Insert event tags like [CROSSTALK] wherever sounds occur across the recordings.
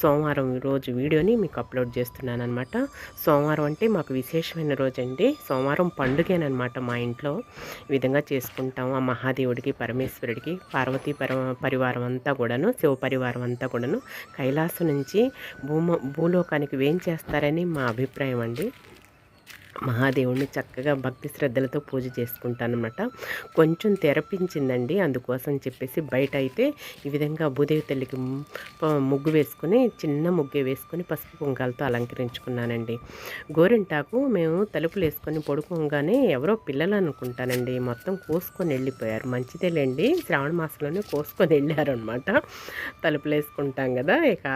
సోమవారం రోజు వీడియోని మీకు అప్లోడ్ చేస్తున్నాను అనమాట సోమవారం అంటే మాకు విశేషమైన రోజు అండి సోమవారం పండుగేనమాట మా ఇంట్లో. ఈ విధంగా చేసుకుంటాం ఆ మహాదేవుడికి పరమేశ్వరుడికి పార్వతీ పర పరివారం అంతా కూడాను శివ పరివారం అంతా కూడాను కైలాసం నుంచి భూమ భూలోకానికి వేం చేస్తారని మా అభిప్రాయం అండి. మహాదేవుడిని చక్కగా భక్తి శ్రద్ధలతో పూజ చేసుకుంటానమాట కొంచెం తెరపించిందండి. అందుకోసం చెప్పేసి బయట అయితే ఈ విధంగా భూదేవి తల్లికి ముగ్గు వేసుకుని చిన్న ముగ్గు వేసుకొని పసుపు కుంకాలతో అలంకరించుకున్నానండి. గోరింటాకు మేము తలుపులు వేసుకొని పడుకోగానే ఎవరో పిల్లలు అనుకుంటానండి. మొత్తం కోసుకొని వెళ్ళిపోయారు. మంచిదేలేండి. శ్రావణ మాసంలోనే కోసుకొని వెళ్ళారు అనమాట తలుపులు వేసుకుంటాం కదా ఇక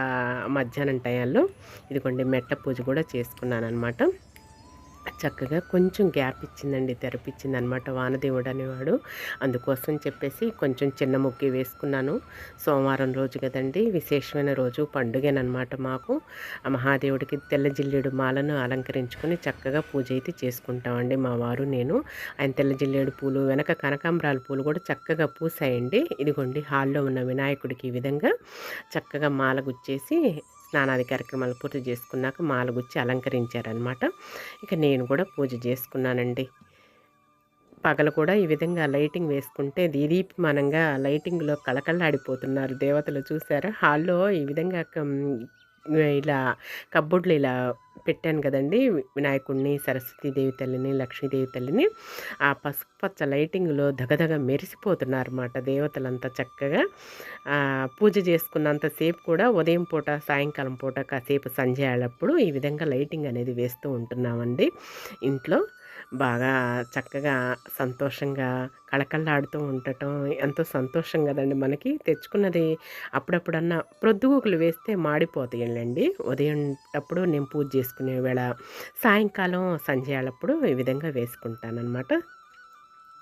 మధ్యాహ్నం టయాల్లో ఇదిగోండి మెట్ట పూజ కూడా చేసుకున్నాను అనమాట చక్కగా కొంచెం గ్యాప్ ఇచ్చిందండి తెరపించింది అనమాట వానదేవుడు అనేవాడు. అందుకోసం చెప్పేసి కొంచెం చిన్న ముగ్గు వేసుకున్నాను. సోమవారం రోజు కదండి విశేషమైన రోజు పండుగనమాట మాకు. ఆ మహాదేవుడికి తెల్ల జిల్లేడు మాలను అలంకరించుకొని చక్కగా పూజ అయితే చేసుకుంటామండి మా వారు నేను. ఆయన తెల్ల జిల్లేడు పూలు వెనక కనకాంబరాల పూలు కూడా చక్కగా పూసాయండి. ఇదిగోండి హాల్లో ఉన్న వినాయకుడికి ఈ విధంగా చక్కగా మాల గుచ్చేసి స్నానాది కార్యక్రమాలు పూర్తి చేసుకున్నాక మాల గుచ్చి అలంకరించారనమాట ఇక నేను కూడా పూజ చేసుకున్నానండి. పగలు కూడా ఈ విధంగా లైటింగ్ వేసుకుంటే దీదీప్యమానంగా లైటింగ్లో కళకళలాడిపోతున్నారు దేవతలు చూసారా? హాల్లో ఈ విధంగా ఇలా కబ్బోర్డ్లు ఇలా పెట్టాను కదండి వినాయకుడిని సరస్వతీదేవి తల్లిని లక్ష్మీదేవి తల్లిని. ఆ పసుపచ్చ లైటింగ్లో దగదగ మెరిసిపోతున్నారు అన్నమాట దేవతలంతా చక్కగా. పూజ చేసుకున్నంతసేపు కూడా ఉదయం పూట సాయంకాలం పూట కాసేపు సంధ్యాలప్పుడు ఈ విధంగా లైటింగ్ అనేది వేస్తూ ఉంటున్నామండి. ఇంట్లో బాగా చక్కగా సంతోషంగా కళకళలాడుతూ ఉండటం ఎంతో సంతోషం కదండి మనకి. తెచ్చుకున్నది అప్పుడప్పుడన్నా ప్రొద్దుగూకులు వేస్తే మాడిపోతాయండి. ఉదయం అప్పుడు నేను పూజ చేసుకునే వేళ సాయంకాలం సంధ్యాలప్పుడు ఈ విధంగా వేసుకుంటానమాట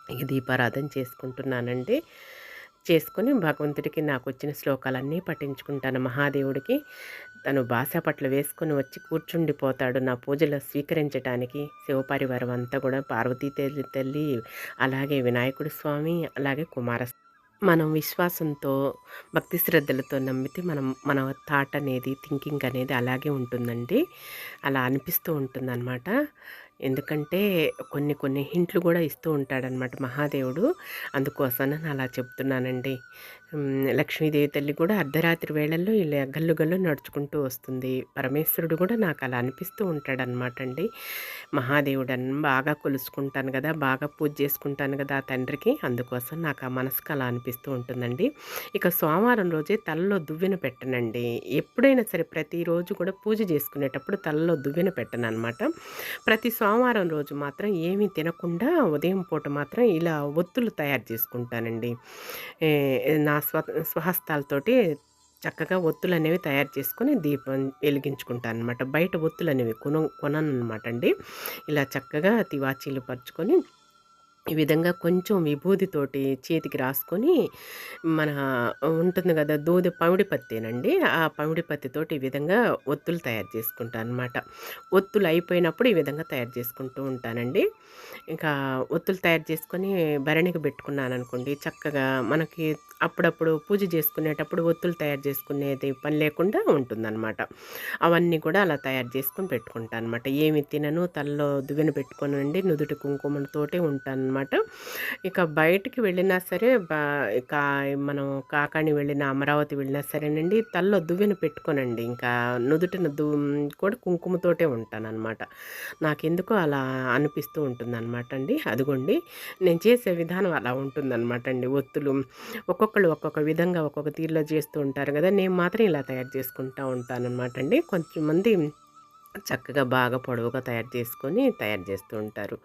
ఇక దీపారాధన చేసుకుంటున్నానండి. చేసుకొని భగవంతుడికి నాకు వచ్చిన శ్లోకాలన్నీ పఠించుకుంటాను మహాదేవుడికి. తను పట్ల వేసుకొని వచ్చి కూర్చుండిపోతాడు. నా పూజలు స్వీకరించడానికి శివపరివారం అంతా కూడా పార్వతీ తల్లి తల్లి అలాగే వినాయకుడు స్వామి అలాగే కుమార మనం విశ్వాసంతో భక్తి శ్రద్ధలతో నమ్మితే మనం మన థాట్ అనేది థింకింగ్ అనేది అలాగే ఉంటుందండి. అలా అనిపిస్తూ ఉంటుందన్నమాట. ఎందుకంటే కొన్ని కొన్ని హింట్లు కూడా ఇస్తూ ఉంటాడనమాట మహాదేవుడు. అందుకోసం నేను అలా చెప్తున్నానండి. లక్ష్మీదేవి తల్లి కూడా అర్ధరాత్రి వేళల్లో ఇలా గల్లు గల్లు నడుచుకుంటూ వస్తుంది. పరమేశ్వరుడు కూడా నాకు అలా అనిపిస్తూ ఉంటాడనమాట అండి మహాదేవుడు అని బాగా కొలుసుకుంటాను కదా బాగా పూజ చేసుకుంటాను కదా ఆ తండ్రికి. అందుకోసం నాకు ఆ మనసుకు అలా అనిపిస్తూ ఉంటుందండి. ఇక సోమవారం రోజే తలలో దువ్వెన పెట్టనండి. ఎప్పుడైనా సరే ప్రతిరోజు కూడా పూజ చేసుకునేటప్పుడు తలలో దువ్వెన పెట్టను అనమాట ప్రతి సోమవారం రోజు మాత్రం ఏమీ తినకుండా ఉదయం పూట మాత్రం ఇలా ఒత్తులు తయారు చేసుకుంటానండి. నా స్వ స్వహస్తాలతోటి చక్కగా ఒత్తులు అనేవి తయారు చేసుకొని దీపం వెలిగించుకుంటాను అనమాట బయట ఒత్తులు అనేవి కొన కొనను అనమాట అండి. ఇలా చక్కగా తివాచీలు పరుచుకొని ఈ విధంగా కొంచెం విభూతితోటి చేతికి రాసుకొని మన ఉంటుంది కదా దూది పమిడి పత్తేనండి. ఆ పమిడి పత్తితోటి ఈ విధంగా ఒత్తులు తయారు చేసుకుంటాను అనమాట ఒత్తులు అయిపోయినప్పుడు ఈ విధంగా తయారు చేసుకుంటూ ఉంటానండి. ఇంకా ఒత్తులు తయారు చేసుకొని భరణికి పెట్టుకున్నాను అనుకోండి చక్కగా మనకి అప్పుడప్పుడు పూజ చేసుకునేటప్పుడు ఒత్తులు తయారు చేసుకునేది పని లేకుండా ఉంటుందన్నమాట. అవన్నీ కూడా అలా తయారు చేసుకొని పెట్టుకుంటాను అనమాట ఏమి తినను తలలో దువ్వెన పెట్టుకోనండి నుదుటి కుంకుమలతోటే ఉంటాను అనమాట ఇక బయటికి వెళ్ళినా సరే ఇక మనం కాకాని వెళ్ళిన అమరావతి వెళ్ళినా సరేనండి తల్లో దువ్వెన పెట్టుకోనండి. ఇంకా నుదుటిన దు కూడా కుంకుమతోటే ఉంటాను అనమాట నాకెందుకో అలా అనిపిస్తూ ఉంటుంది అనమాట అండి అదిగోండి నేను చేసే విధానం అలా ఉంటుందన్నమాట అండి ఒత్తులు ఒక్కొక్కళ్ళు ఒక్కొక్క విధంగా ఒక్కొక్క తీరులో చేస్తూ ఉంటారు కదా నేను మాత్రం ఇలా తయారు చేసుకుంటూ ఉంటాననమాట అండి కొంచెం మంది చక్కగా బాగా పొడవుగా తయారు చేసుకొని తయారు చేస్తూ ఉంటారు.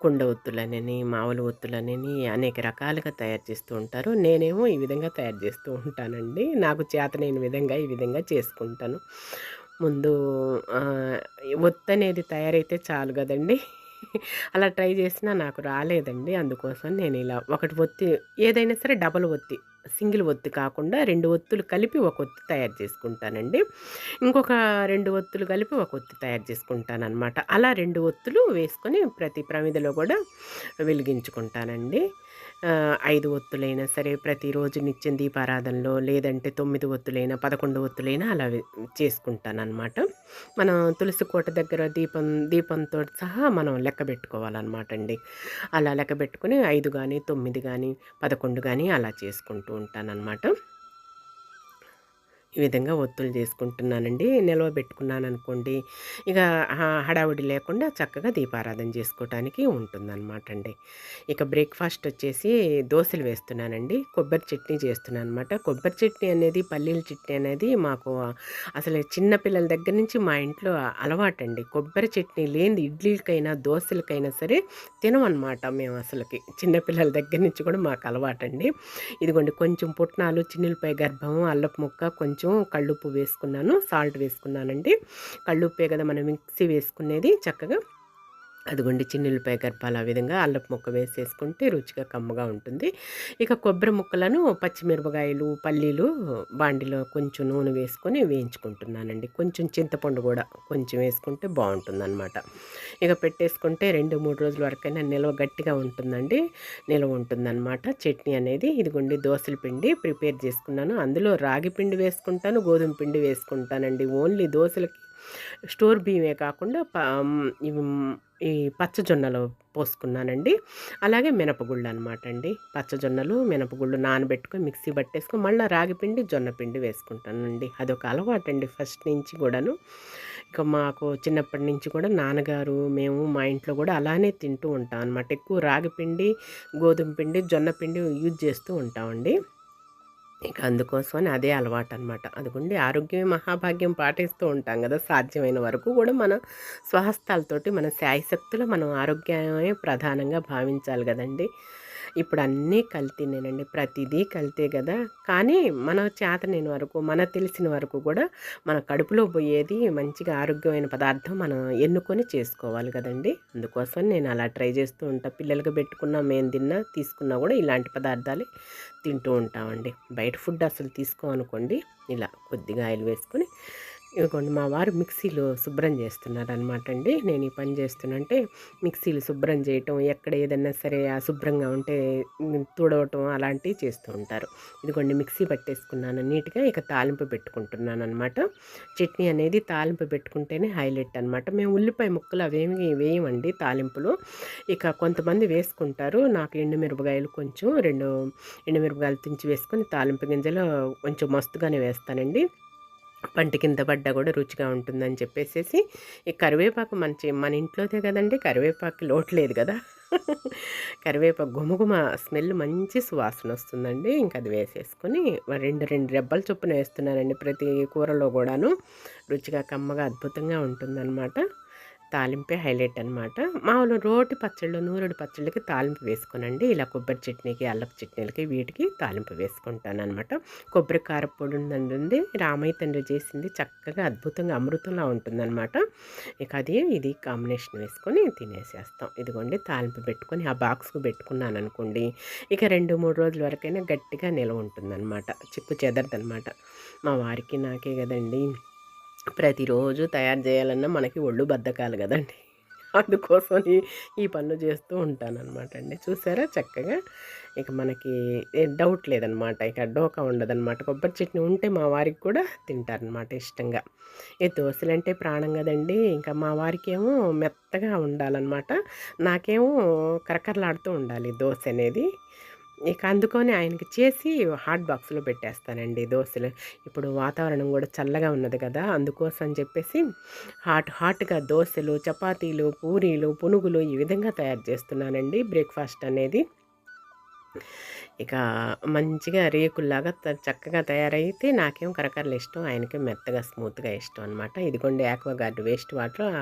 కుండ ఒత్తులనని మామూలు ఒత్తులనని అనేక రకాలుగా తయారు చేస్తూ ఉంటారు. నేనేమో ఈ విధంగా తయారు చేస్తూ ఉంటానండి. నాకు చేతనైన విధంగా ఈ విధంగా చేసుకుంటాను. ముందు ఒత్తు అనేది తయారైతే చాలు కదండి. అలా ట్రై చేసినా నాకు రాలేదండి. అందుకోసం నేను ఇలా ఒకటి ఒత్తి ఏదైనా సరే డబల్ ఒత్తి సింగిల్ ఒత్తి కాకుండా రెండు ఒత్తులు కలిపి ఒక ఒత్తు తయారు చేసుకుంటానండి. ఇంకొక రెండు ఒత్తులు కలిపి ఒక ఒత్తు తయారు చేసుకుంటాను అనమాట అలా రెండు ఒత్తులు వేసుకొని ప్రతి ప్రమిదలో కూడా వెలిగించుకుంటానండి. ఐదు ఒత్తులైనా సరే ప్రతిరోజు నిత్యం దీపారాధనలో లేదంటే తొమ్మిది ఒత్తులైనా పదకొండు ఒత్తులైనా అలా చేసుకుంటానమాట మనం తులసి కోట దగ్గర దీపం దీపంతో సహా మనం లెక్క పెట్టుకోవాలన్నమాట అండి అలా లెక్క పెట్టుకుని ఐదు కానీ తొమ్మిది కానీ పదకొండు కానీ అలా చేసుకుంటూ ఉంటానన్నమాట. ఈ విధంగా ఒత్తులు చేసుకుంటున్నానండి. నిల్వ పెట్టుకున్నాను అనుకోండి ఇక హడావుడి లేకుండా చక్కగా దీపారాధన చేసుకోవటానికి ఉంటుందన్నమాట అండి ఇక బ్రేక్ఫాస్ట్ వచ్చేసి దోశలు వేస్తున్నానండి. కొబ్బరి చట్నీ చేస్తున్నాను అనమాట కొబ్బరి చట్నీ అనేది పల్లీల చట్నీ అనేది మాకు అసలు చిన్నపిల్లల దగ్గర నుంచి మా ఇంట్లో అలవాటండి. కొబ్బరి చట్నీ లేని ఇడ్లీలకైనా దోశలకైనా సరే తినమన్నమాట మేము అసలుకి. చిన్నపిల్లల దగ్గర నుంచి కూడా మాకు అలవాటండి. ఇదిగోండి కొంచెం పుట్నాలు చిన్నులపై గర్భం అల్లపు ముక్క కొంచెం కొంచెం కళ్ళుప్పు వేసుకున్నాను సాల్ట్ వేసుకున్నానండి. కళ్ళుప్పే కదా మనం మిక్సీ వేసుకునేది చక్కగా. అదిగోండి చిన్నులపై గర్భాలు ఆ విధంగా అల్లపు ముక్క వేసేసుకుంటే రుచిగా కమ్మగా ఉంటుంది. ఇక కొబ్బరి ముక్కలను పచ్చిమిరపకాయలు పల్లీలు బాండిలో కొంచెం నూనె వేసుకొని వేయించుకుంటున్నానండి. కొంచెం చింతపండు కూడా కొంచెం వేసుకుంటే బాగుంటుందన్నమాట. ఇక పెట్టేసుకుంటే రెండు మూడు రోజుల వరకైనా నిల్వ గట్టిగా ఉంటుందండి. నిల్వ ఉంటుందన్నమాట. చట్నీ అనేది ఇదిగోండి దోశల పిండి ప్రిపేర్ చేసుకున్నాను. అందులో రాగి పిండి వేసుకుంటాను గోధుమ పిండి వేసుకుంటానండి. ఓన్లీ దోశలకి స్టోర్ బియ్యమే కాకుండా ఈ పచ్చజొన్నలు పోసుకున్నానండి. అలాగే మినపగుళ్ళు అనమాట అండి పచ్చజొన్నలు మినపగుళ్ళు నానబెట్టుకొని మిక్సీ పట్టేసుకొని మళ్ళీ రాగిపిండి జొన్నపిండి వేసుకుంటానండి. అదొక అలవాటు అండి ఫస్ట్ నుంచి కూడాను. ఇక మాకు చిన్నప్పటి నుంచి కూడా నాన్నగారు మేము మా ఇంట్లో కూడా అలానే తింటూ ఉంటాం అనమాట ఎక్కువ రాగిపిండి గోధుమ పిండి జొన్నపిండి యూజ్ చేస్తూ ఉంటామండి. ఇక అందుకోసమని అదే అలవాటు అనమాట అదిగుండి ఆరోగ్యమే మహాభాగ్యం పాటిస్తూ ఉంటాం కదా! సాధ్యమైన వరకు కూడా మన స్వహస్తాలతోటి మన శాయశక్తులు మనం ఆరోగ్యమే ప్రధానంగా భావించాలి కదండి! ఇప్పుడు అన్నీ కల్తీనేనండి. ప్రతిదీ కల్తే కదా కానీ మన చేత నేను వరకు మన తెలిసిన వరకు కూడా మన కడుపులో పోయేది మంచిగా ఆరోగ్యమైన పదార్థం మనం ఎన్నుకొని చేసుకోవాలి కదండి అందుకోసం నేను అలా ట్రై చేస్తూ ఉంటాను పిల్లలకి పెట్టుకున్నా మేము తిన్నా తీసుకున్నా కూడా ఇలాంటి పదార్థాలే తింటూ ఉంటామండి. బయట ఫుడ్ అసలు తీసుకోమనుకోండి ఇలా కొద్దిగా ఆయిల్ వేసుకొని ఇదిగోండి మా వారు మిక్సీలు శుభ్రం చేస్తున్నారు అనమాట అండి. నేను ఈ పని చేస్తున్నంటే మిక్సీలు శుభ్రం చేయటం ఎక్కడ ఏదన్నా సరే అశుభ్రంగా ఉంటే తుడవటం అలాంటివి చేస్తూ ఉంటారు. ఇదిగోండి మిక్సీ పట్టేసుకున్నాను నీట్గా ఇక తాలింపు పెట్టుకుంటున్నాను అనమాట చట్నీ అనేది తాలింపు పెట్టుకుంటేనే హైలైట్ అనమాట మేము ఉల్లిపాయ ముక్కలు అవేమి వేయమండి తాలింపులు. ఇక కొంతమంది వేసుకుంటారు నాకు ఎండుమిరపకాయలు కొంచెం రెండు ఎండుమిరపకాయలు తుంచి వేసుకొని తాలింపు గింజలు కొంచెం మస్తుగానే వేస్తానండి. పంట కింద పడ్డా కూడా రుచిగా ఉంటుందని చెప్పేసేసి ఈ కరివేపాకు మంచి మన ఇంట్లోదే కదండి కరివేపాకు లోట్లేదు కదా. కరివేపాకు గుమగుమ స్మెల్ మంచి సువాసన వస్తుందండి. ఇంకా అది వేసేసుకొని రెండు రెండు రెబ్బల చొప్పున వేస్తున్నానండి ప్రతి కూరలో కూడాను. రుచిగా కమ్మగా అద్భుతంగా ఉంటుందన్నమాట. తాలింపే హైలైట్ అనమాట మామూలు రోటి పచ్చళ్ళు నూరుడు పచ్చళ్ళకి తాలింపు వేసుకోనండి. ఇలా కొబ్బరి చట్నీకి అల్లపు చట్నీలకి వీటికి తాలింపు వేసుకుంటాను అనమాట కొబ్బరి కారపొడి ఉందండి రామయ్య తండ్రి చేసింది చక్కగా అద్భుతంగా అమృతంలా ఉంటుందన్నమాట. ఇక అది ఇది కాంబినేషన్ వేసుకొని తినేసేస్తాం. ఇదిగోండి తాలింపు పెట్టుకొని ఆ బాక్స్కు పెట్టుకున్నాను అనుకోండి ఇక రెండు మూడు రోజుల వరకైనా గట్టిగా నిలవ ఉంటుందన్నమాట. చిక్కు చెదరదనమాట మా వారికి నాకే కదండి. ప్రతిరోజు తయారు చేయాలన్నా మనకి ఒళ్ళు బద్దకాలు కదండి. అందుకోసం ఈ పనులు చేస్తూ ఉంటానన్నమాట అండి. చూసారా? చక్కగా ఇక మనకి డౌట్ లేదనమాట ఇక డోకా ఉండదన్నమాట. కొబ్బరి చట్నీ ఉంటే మా వారికి కూడా తింటారనమాట ఇష్టంగా. ఈ దోశలు అంటే ప్రాణం కదండి. ఇంకా మా వారికి ఏమో మెత్తగా ఉండాలన్నమాట. నాకేమో కరకరలాడుతూ ఉండాలి దోశ అనేది. ఇక అందుకొని ఆయనకి చేసి హాట్ బాక్స్లో పెట్టేస్తానండి దోశలు. ఇప్పుడు వాతావరణం కూడా చల్లగా ఉన్నది కదా అందుకోసం చెప్పేసి హాట్ హాట్గా దోశలు చపాతీలు పూరీలు పునుగులు ఈ విధంగా తయారు చేస్తున్నానండి. బ్రేక్ఫాస్ట్ అనేది ఇక మంచిగా రేకుల్లాగా త చక్కగా తయారైతే నాకేం కరకరలు ఇష్టం ఆయనకి మెత్తగా స్మూత్గా ఇష్టం అనమాట ఇదిగోండి ఆక్వాగార్డ్ వేస్ట్ వాటర్.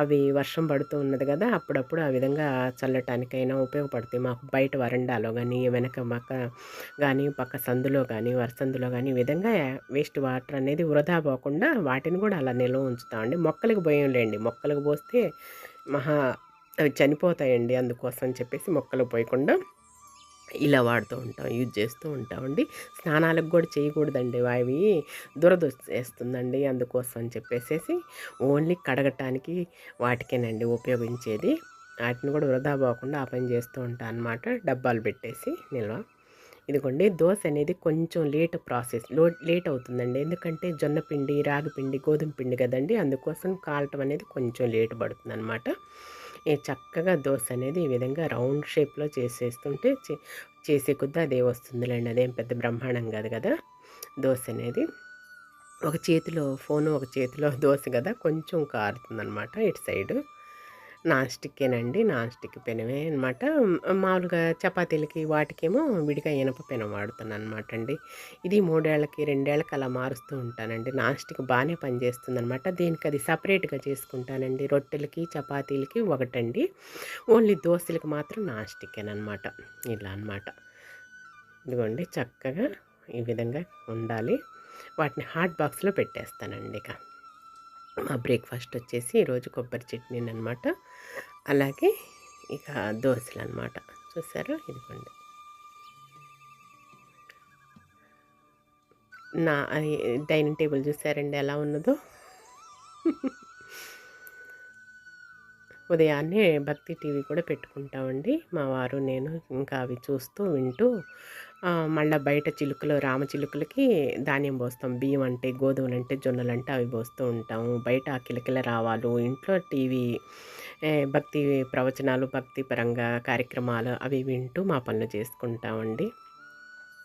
అవి వర్షం పడుతూ ఉన్నది కదా అప్పుడప్పుడు ఆ విధంగా చల్లటానికైనా ఉపయోగపడతాయి. మాకు బయట వరండాలో కానీ వెనక మక్క కానీ పక్క సందులో కానీ వరసందులో కానీ ఈ విధంగా వేస్ట్ వాటర్ అనేది వృధా పోకుండా వాటిని కూడా అలా నిల్వ ఉంచుతామండి. మొక్కలకు పోయంలేండి మొక్కలకు పోస్తే మహా అవి చనిపోతాయండి అందుకోసం చెప్పేసి మొక్కలు పోయకుండా ఇలా వాడుతూ ఉంటాం యూజ్ చేస్తూ ఉంటామండి. స్నానాలకు కూడా చేయకూడదండి అవి దురదొచ్చేస్తుందండి అందుకోసం అని చెప్పేసి ఓన్లీ కడగటానికి వాటికేనండి ఉపయోగించేది. వాటిని కూడా వృధా పోకుండా ఆ పని చేస్తూ ఉంటాను అనమాట డబ్బాలు పెట్టేసి నిల్వ. ఇదిగోండి దోశ అనేది కొంచెం లేట్ ప్రాసెస్ లేట్ అవుతుందండి. ఎందుకంటే జొన్న పిండి రాగి పిండి గోధుమ పిండి కదండి. అందుకోసం కాలటం అనేది కొంచెం లేట్ పడుతుంది అనమాట చక్కగా దోశ అనేది ఈ విధంగా రౌండ్ షేప్లో చేసేస్తుంటే చేసే కొద్దీ అదే వస్తుందిలేండి. అదేం పెద్ద బ్రహ్మాండం కాదు కదా? దోశ అనేది. ఒక చేతిలో ఫోను ఒక చేతిలో [LAUGHS] దోశ కదా? కొంచెం కారుతుంది అనమాట ఇటు సైడు. నాన్ స్టిక్కేనండి నాన్ స్టిక్ పెనమే అనమాట మామూలుగా చపాతీలకి వాటికేమో విడిగా ఇనప పెనం వాడుతాను అనమాట అండి ఇది మూడేళ్ళకి రెండేళ్ళకి అలా మారుస్తూ ఉంటానండి. నాన్ స్టిక్ బాగానే పనిచేస్తుంది అనమాట దీనికి అది సపరేట్గా చేసుకుంటానండి. రొట్టెలకి చపాతీలకి ఒకటండి. ఓన్లీ దోశలకి మాత్రం నాన్ స్టిక్కేనమాట ఇలా అనమాట ఇదిగోండి చక్కగా ఈ విధంగా ఉండాలి. వాటిని హాట్ బాక్స్లో పెట్టేస్తానండి ఇక. మా బ్రేక్ఫాస్ట్ వచ్చేసి ఈరోజు కొబ్బరి చట్నీ అనమాట అలాగే ఇక దోశలు అనమాట చూసారు? ఇదిగోండి. నా డైనింగ్ టేబుల్ చూసారండి ఎలా ఉన్నదో? ఉదయాన్నే భక్తి టీవీ కూడా పెట్టుకుంటామండి. మా వారు నేను ఇంకా అవి చూస్తూ వింటూ మళ్ళీ బయట చిలుకలు రామ చిలుకలకి ధాన్యం పోస్తాం. బియ్యం అంటే గోధుమలు అంటే జొన్నలు అంటే అవి పోస్తూ ఉంటాము బయట కిలకిల రావాలు. ఇంట్లో టీవీ భక్తి ప్రవచనాలు భక్తి పరంగా కార్యక్రమాలు అవి వింటూ మా పనులు చేసుకుంటామండి.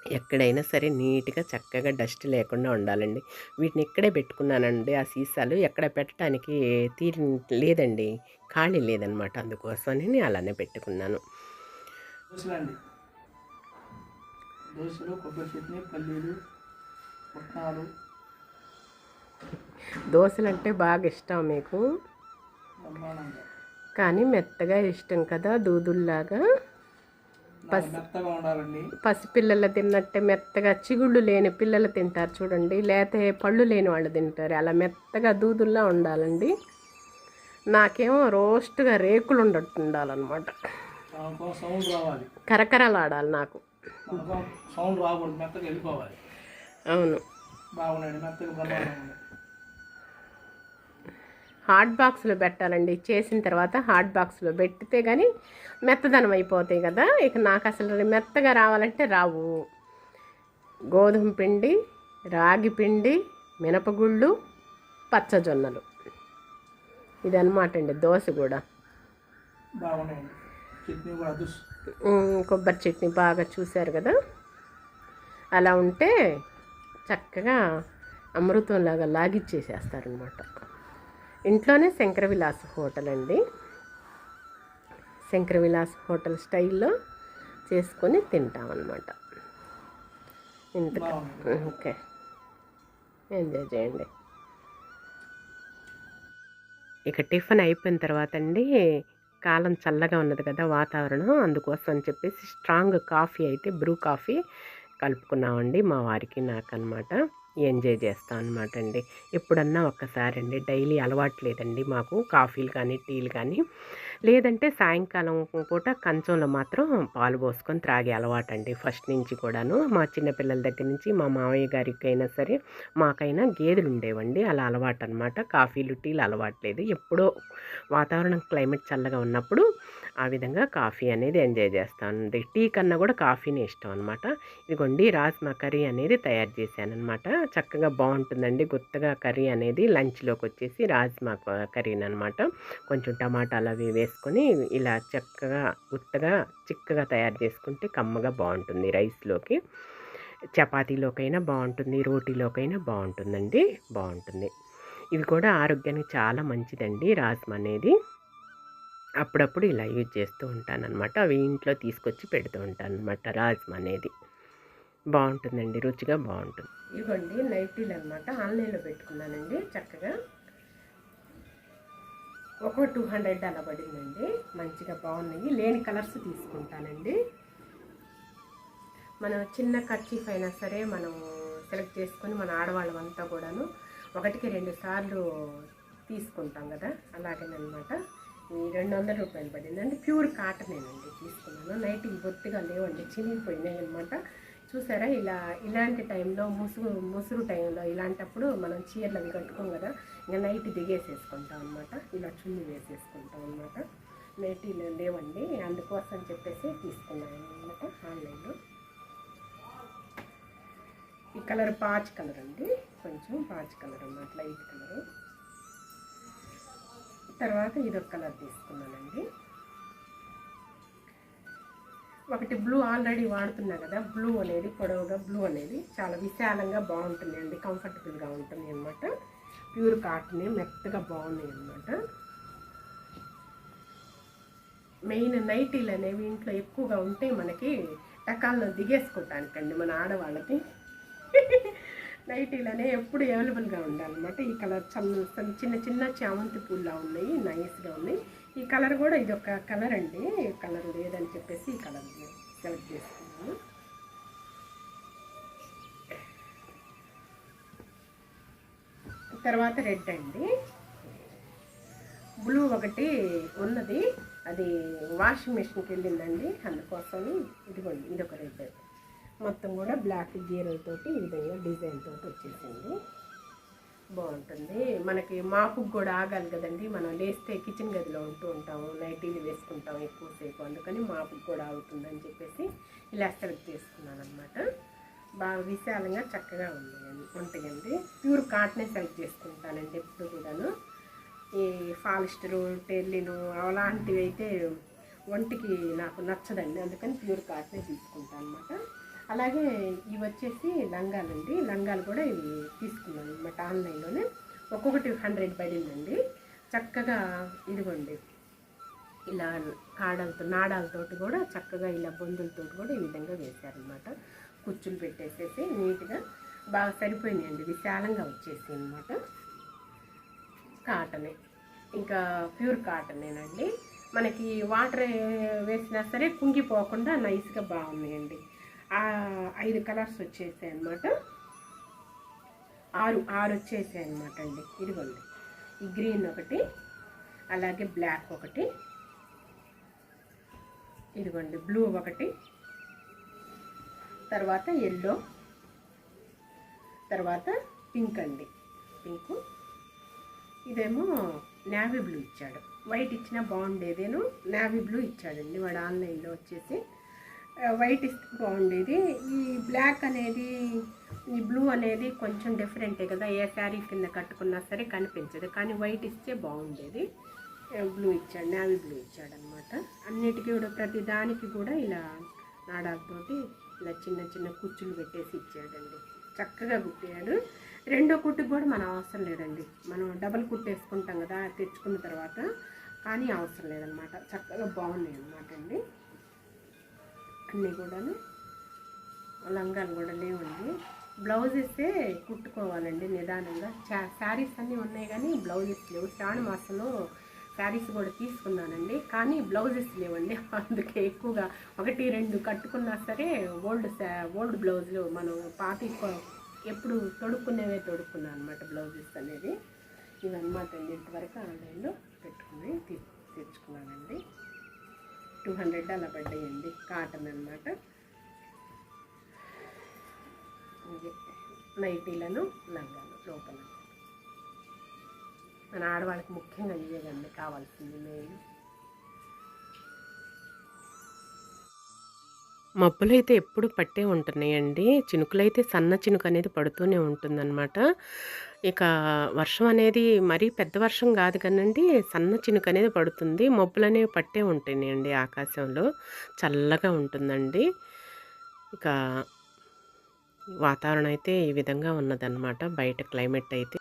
ఎక్కడైనా సరే నీట్గా చక్కగా డస్ట్ లేకుండా ఉండాలండి. వీటిని ఇక్కడే పెట్టుకున్నానండి. ఆ సీసాలు ఎక్కడ పెట్టడానికి తీరి లేదండి. ఖాళీ లేదనమాట అందుకోసమని అలానే పెట్టుకున్నాను. దోశలు కొబ్బరి చట్నీ పల్లీలు పుట్నాలు. దోశలు అంటే బాగా ఇష్టం మీకు? కానీ మెత్తగా ఇష్టం కదా దూదుల్లాగా? పసి పసిపిల్లలు తిన్నట్టే మెత్తగా చిగుళ్ళు లేని పిల్లలు తింటారు చూడండి. లేతే పళ్ళు లేని వాళ్ళు తింటారు. అలా మెత్తగా దూదుల్లా ఉండాలండి. నాకేమో రోస్ట్గా రేకులు ఉండట్టు ఉండాలన్నమాట కరకరలాడాలి నాకు. సౌండ్ రాకూడదు మెత్తగా వెళ్ళిపోవాలి. అవును. బాగున్నాయండి మెత్తగా హాట్ బాక్స్లో పెట్టాలండి. చేసిన తర్వాత హాట్ బాక్స్లో పెట్టితే కానీ మెత్తదనం అయిపోతాయి కదా. ఇక నాకు అసలు మెత్తగా రావాలంటే రావు. గోధుమ పిండి రాగి పిండి మినపగుళ్ళు పచ్చజొన్నలు. ఇదనమాట అండి. దోశ కూడా. బాగున్నాయండి. చట్నీ కూడా కొబ్బరి చట్నీ బాగా చూశారు కదా? అలా ఉంటే చక్కగా అమృతంలాగా లాగిచ్చేసేస్తారనమాట ఇంట్లోనే శంకర విలాస్ హోటల్ అండి. శంకర విలాస్ హోటల్ స్టైల్లో చేసుకొని తింటామన్నమాట. ఇంత ఓకే. ఎంజాయ్ చేయండి. ఇక టిఫిన్ అయిపోయిన తర్వాత అండి కాలం చల్లగా ఉన్నది కదా వాతావరణం అందుకోసం అని చెప్పేసి స్ట్రాంగ్ కాఫీ అయితే బ్రూ కాఫీ కలుపుకున్నామండి మా వారికి నాకు ఎంజాయ్ చేస్తాం అనమాట అండి. ఎప్పుడన్నా ఒక్కసారి అండి డైలీ అలవాటు లేదండి మాకు కాఫీలు కానీ టీలు కానీ. లేదంటే సాయంకాలం పూట కంచంలో మాత్రం పాలు పోసుకొని త్రాగే అలవాటు అండి ఫస్ట్ నుంచి కూడాను మా చిన్నపిల్లల దగ్గర నుంచి మా మామయ్య గారికి అయినా సరే మాకైనా గేదెలు ఉండేవండి. అలా అలవాటు అనమాట కాఫీలు టీలు అలవాట్లేదు ఎప్పుడో వాతావరణం క్లైమేట్ చల్లగా ఉన్నప్పుడు ఆ విధంగా కాఫీ అనేది ఎంజాయ్ చేస్తాను టీ కన్నా కూడా కాఫీనే ఇష్టం అనమాట ఇదిగోండి రాజ్మా కర్రీ అనేది తయారు చేశానమాట చక్కగా బాగుంటుందండి. గుత్తగా కర్రీ అనేది లంచ్లోకి వచ్చేసి రాజ్మా కర్రీని అనమాట కొంచెం టమాటాలు అవి వేసి వేసుకొని ఇలా చక్కగా ఉత్తగా చిక్కగా తయారు చేసుకుంటే కమ్మగా బాగుంటుంది. రైస్లోకి చపాతీలోకైనా బాగుంటుంది రోటీలోకైనా బాగుంటుందండి. బాగుంటుంది. ఇవి కూడా ఆరోగ్యానికి చాలా మంచిదండి రాజ్మా అనేది. అప్పుడప్పుడు ఇలా యూజ్ చేస్తూ ఉంటానన్నమాట. అవి ఇంట్లో తీసుకొచ్చి పెడుతూ ఉంటాను రాజ్మా అనేది. బాగుంటుందండి రుచిగా బాగుంటుంది. ఇవ్వండి నైటీలు అనమాట ఆన్లైన్లో పెట్టుకున్నానండి చక్కగా. ఒక టూ హండ్రెడ్ అలా పడిందండి. మంచిగా బాగున్నాయి. లేని కలర్స్ తీసుకుంటానండి. మనం చిన్న ఖర్చీఫ్ అయినా సరే మనం సెలెక్ట్ చేసుకొని మన ఆడవాళ్ళమంతా కూడాను ఒకటికి రెండు సార్లు తీసుకుంటాం కదా. అలాగేనమాట ఈ రెండు వందల రూపాయలు పడింది అంటే ప్యూర్ కాటనేనండి తీసుకున్నాను. నైట్కి బొత్తిగా లేవండి చినిగిపోయినాయి అనమాట చూసారా? ఇలా ఇలాంటి టైంలో ముసుగు ముసురు టైంలో ఇలాంటప్పుడు మనం చీరలు అవి కట్టుకోం కదా ఇంకా నైట్ దిగేసేసుకుంటాం అనమాట ఇలా చున్ని వేసేసుకుంటాం అనమాట నైటీలు లేవండి అందుకోసం చెప్పేసి తీసుకున్నాను అనమాట ఆన్లైన్లో. ఈ కలర్ పాచ్ కలర్ అండి కొంచెం పాచ్ కలర్ అన్నమాట లైట్ కలరు. తర్వాత ఇదొక కలర్ తీసుకున్నానండి. ఒకటి బ్లూ ఆల్రెడీ వాడుతున్నా కదా బ్లూ అనేది పొడవుగా బ్లూ అనేది చాలా విశాలంగా బాగుంటుంది అండి కంఫర్టబుల్గా ఉంటుంది అనమాట ప్యూర్ కాటన్ మెత్తగా బాగున్నాయి అనమాట మెయిన్ నైటీలు అనేవి ఇంట్లో ఎక్కువగా ఉంటే మనకి టకాల్లో దిగేసుకోవటానికండి మన ఆడవాళ్ళకి. నైటీలనే ఎప్పుడు అవైలబుల్గా ఉండాలన్నమాట. ఈ కలర్ చల్ల చిన్న చిన్న చామంతి పూల్లా ఉన్నాయి నైస్గా ఉన్నాయి. ఈ కలర్ కూడా ఇది ఒక కలర్ అండి. కలర్ లేదని చెప్పేసి ఈ కలర్ సెలెక్ట్ చేసుకున్నాను. తర్వాత రెడ్ అండి. బ్లూ ఒకటి ఉన్నది. అది వాషింగ్ మెషిన్కి వెళ్ళిందండి. అందుకోసం ఇదిగోండి ఇది ఒక రెడ్. మొత్తం కూడా బ్లాక్ గీరలతోటి ఈ విధంగా డిజైన్ తోటి వచ్చేసింది. బాగుంటుంది. మనకి మాపుకు కూడా ఆగాలి కదండి. మనం లేస్తే కిచెన్ గదిలో ఉంటూ ఉంటాము. నైటీలు వేసుకుంటాం ఎక్కువసేపు అందుకని మాపుకు కూడా అవుతుందని చెప్పేసి ఇలా సెలెక్ట్ చేసుకున్నాను అనమాట బాగా విశాలంగా చక్కగా ఉంది ఉంటాయండి. ప్యూర్ కాటనే సెలెక్ట్ చేసుకుంటానండి ఎప్పుడు కూడాను. ఈ ఫాలిస్టరు టెల్లిను అలాంటివి అయితే ఒంటికి నాకు నచ్చదండి. అందుకని ప్యూర్ కాటనే తీసుకుంటాను అనమాట అలాగే ఇవి వచ్చేసి లంగాలండి. లంగాలు కూడా ఇవి తీసుకున్నాను అనమాట ఆన్లైన్లోనే. ఒక్కొక్కటి హండ్రెడ్ పడిందండి. చక్కగా ఇదిగోండి. ఇలా కాడలతో నాడాలతోటి కూడా చక్కగా ఇలా బొందులతో కూడా ఈ విధంగా వేశారనమాట కుచ్చులు పెట్టేసేసి నీట్గా బాగా సరిపోయినాయండి. విశాలంగా వచ్చేసి అనమాట కాటనే. ఇంకా ప్యూర్ కాటనేనండి. మనకి వాటర్ వేసినా సరే కుంగిపోకుండా నైస్గా బాగున్నాయండి. ఐదు కలర్స్ వచ్చేసాయి అనమాట ఆరు ఆరు వచ్చేసాయి అనమాట అండి. ఇదిగోండి. ఈ గ్రీన్ ఒకటి అలాగే బ్లాక్ ఒకటి. ఇదిగోండి బ్లూ ఒకటి. తర్వాత ఎల్లో తర్వాత పింక్ అండి. పింకు ఇదేమో నావీ బ్లూ ఇచ్చాడు. వైట్ ఇచ్చినా బాగుండేదేను నావీ బ్లూ ఇచ్చాడండి. వాడు ఆన్లైన్లో వచ్చేసి వైట్ ఇస్తే బాగుండేది ఈ బ్లాక్ అనేది ఈ బ్లూ అనేది కొంచెం డిఫరెంటే కదా. ఏ శారీ కింద కట్టుకున్నా సరే కనిపించదు. కానీ వైట్ ఇస్తే బాగుండేది బ్లూ ఇచ్చాడు నావీ బ్లూ ఇచ్చాడు అనమాట అన్నిటికీ కూడా ప్రతి దానికి కూడా ఇలా నాడాలతోటి ఇలా చిన్న చిన్న కుచ్చులు పెట్టేసి ఇచ్చాడండి. చక్కగా కుట్టాడు. రెండో కుట్టుకు కూడా మనం అవసరం లేదండి. మనం డబల్ కుట్టేసుకుంటాం కదా తెచ్చుకున్న తర్వాత. కానీ అవసరం లేదనమాట చక్కగా బాగున్నాయి అనమాట అండి. అన్నీ కూడాను లంగాలు కూడా లేవండి. బ్లౌజ్ ఇస్తే కుట్టుకోవాలండి నిదానంగా. చా శారీస్ అన్నీ ఉన్నాయి కానీ బ్లౌజెస్ లేవు. శ్రావణ మాసంలో శారీస్ కూడా తీసుకున్నానండి. కానీ బ్లౌజెస్ లేవండి. [LAUGHS] అందుకే ఎక్కువగా ఒకటి రెండు కట్టుకున్నా సరే ఓల్డ్ ఓల్డ్ బ్లౌజులు మనం పాతి ఎప్పుడు తొడుక్కునేవే తొడుక్కున్నాను అనమాట బ్లౌజెస్ అనేది. ఇవన్నమాట అండి ఇంతవరకు ఆన్లైన్లో పెట్టుకుని తెచ్చుకున్నానండి. టూ హండ్రెడ్ అలా పడ్డాయండి కాటన్ అనమాట నైటీలను లంగాలు లోపల. మన ఆడవాళ్ళకి ముఖ్యంగా ఇవే కావాల్సింది మెయిన్. మబ్బులైతే ఎప్పుడు పట్టే ఉంటున్నాయండి. చినుకులైతే సన్న చినుకు అనేది పడుతూనే ఉంటుందన్నమాట. ఇక వర్షం అనేది మరీ పెద్ద వర్షం కాదు కానండి సన్న చినుకు అనేది పడుతుంది. మబ్బులు అనేవి పట్టే ఉంటాయండి ఆకాశంలో చల్లగా ఉంటుందండి. ఇక వాతావరణం అయితే ఈ విధంగా ఉన్నదన్నమాట. బయట క్లైమేట్ అయితే.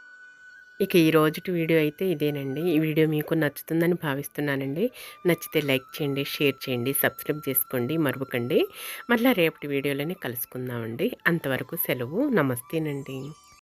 ఇక ఈ రోజుటి వీడియో అయితే ఇదేనండి. ఈ వీడియో మీకు నచ్చుతుందని భావిస్తున్నానండి. నచ్చితే లైక్ చేయండి షేర్ చేయండి సబ్స్క్రైబ్ చేసుకోండి మరవకండి. మళ్ళీ రేపటి వీడియోలోనే కలుసుకుందామండి. అంతవరకు సెలవు. నమస్తేనండి.